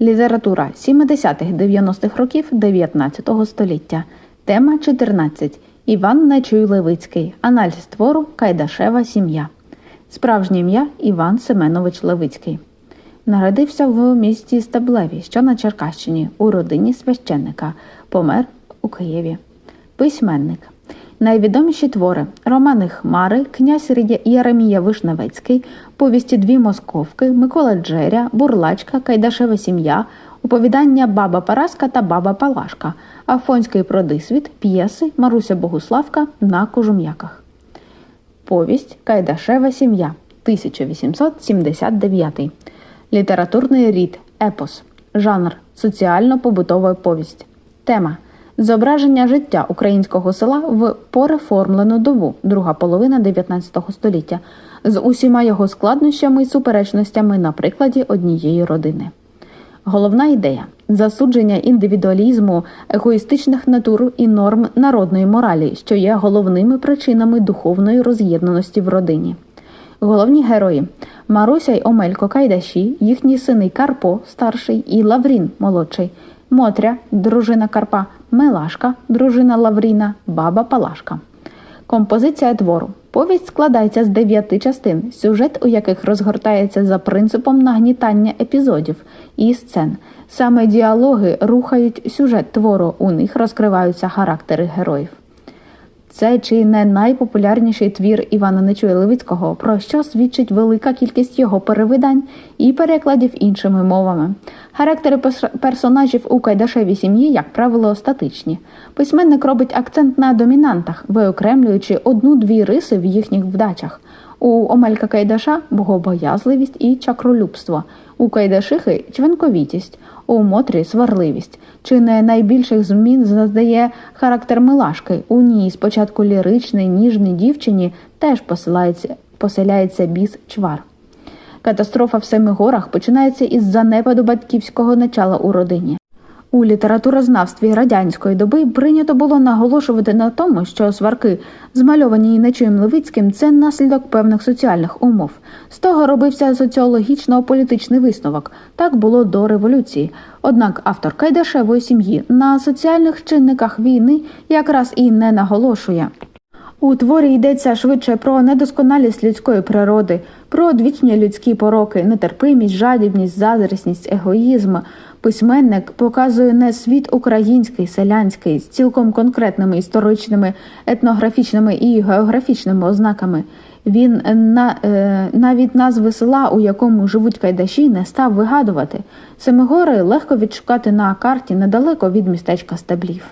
Література 70-х-90-х років 19 століття. Тема 14. Іван Нечуй Левицький. Аналіз твору Кайдашева сім'я. Справжнє ім'я Іван Семенович Левицький. Народився в місті Стеблеві, що на Черкащині, у родині священника. Помер у Києві. Письменник. Найвідоміші твори романи Хмари, князь Єремія Вишневецький, повісті Дві московки, Микола Джеря, Бурлачка, Кайдашева сім'я, оповідання Баба Параска та Баба Палашка, Афонський продисвіт, п'єси Маруся Богуславка на Кожум'яках. Повість Кайдашева сім'я 1879. Літературний рід Епос. Жанр соціально-побутова повість. Тема Зображення життя українського села в переформлену добу, друга половина 19 століття, з усіма його складнощами і суперечностями на прикладі однієї родини. Головна ідея засудження індивідуалізму, егоїстичних натур і норм народної моралі, що є головними причинами духовної роз'єднаності в родині. Головні герої Маруся й Омелько Кайдаші, їхні сини Карпо, старший і Лаврін молодший, Мотря, дружина Карпа, Мелашка, дружина Лавріна, баба Палашка. Композиція твору. Повість складається з дев'яти частин, сюжет у яких розгортається за принципом нагнітання епізодів і сцен. Саме діалоги рухають сюжет твору, у них розкриваються характери героїв. Це чи не найпопулярніший твір Івана Нечуя Левицького, про що свідчить велика кількість його перевидань і перекладів іншими мовами. Характери персонажів у Кайдашевій сім'ї, як правило, статичні. Письменник робить акцент на домінантах, виокремлюючи одну-дві риси в їхніх вдачах. У Омелька Кайдаша богобоязливість і чакролюбство, у Кайдашихи чвенковітість, у Мотрі сварливість. Чи не найбільших змін задає характер Милашки. У ній спочатку ліричний, ніжний дівчині теж посилається, поселяється біс чвар. Катастрофа в Семигорах починається із занепаду батьківського начала у родині. У літературознавстві радянської доби прийнято було наголошувати на тому, що сварки, змальовані Нечуєм Левицьким, це наслідок певних соціальних умов. З того робився соціологічно-політичний висновок. Так було до революції. Однак автор Кайдашевої сім'ї на соціальних чинниках війни якраз і не наголошує. У творі йдеться швидше про недосконалість людської природи, про одвічні людські пороки, нетерпимість, жадібність, заздрісність, егоїзм. Письменник показує не світ український, селянський, з цілком конкретними історичними, етнографічними і географічними ознаками. Він на, е, навіть назви села, у якому живуть кайдаші, не став вигадувати. Семигори легко відшукати на карті недалеко від містечка Стеблів.